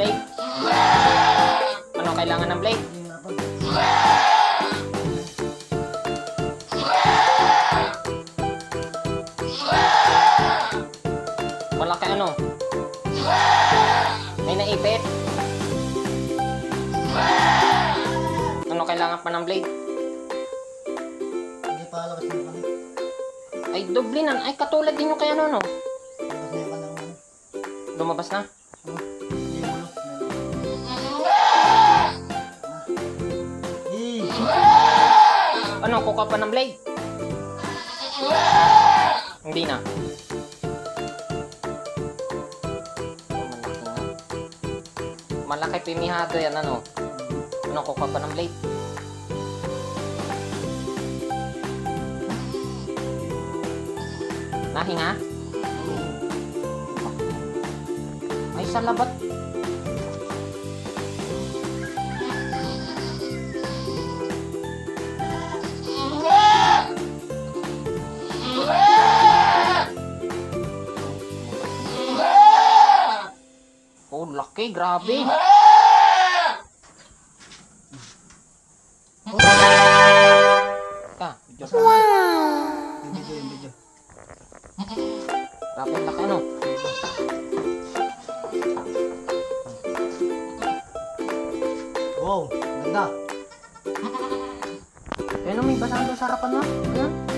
blade? Ano kailangan ng pa. Malaki ano? May naipit? Ano kailangan pa ng blade? Hindi pa alakas yung kami. Ay, dublinan. Ay, katulad din yung kay ano, no? Na yung kanang ano. Lumabas na. Ano, kuka pa ng blade? Hindi na. Malaki pimihado yan, ano? Ano, kuka pa ng blade? Nahinga? Ay, sa laki. Grabe. Ka, video. yung video. Grabe, laki ano? Wow, ganda. Ano, may basahan doon sa harapan mo? Ano?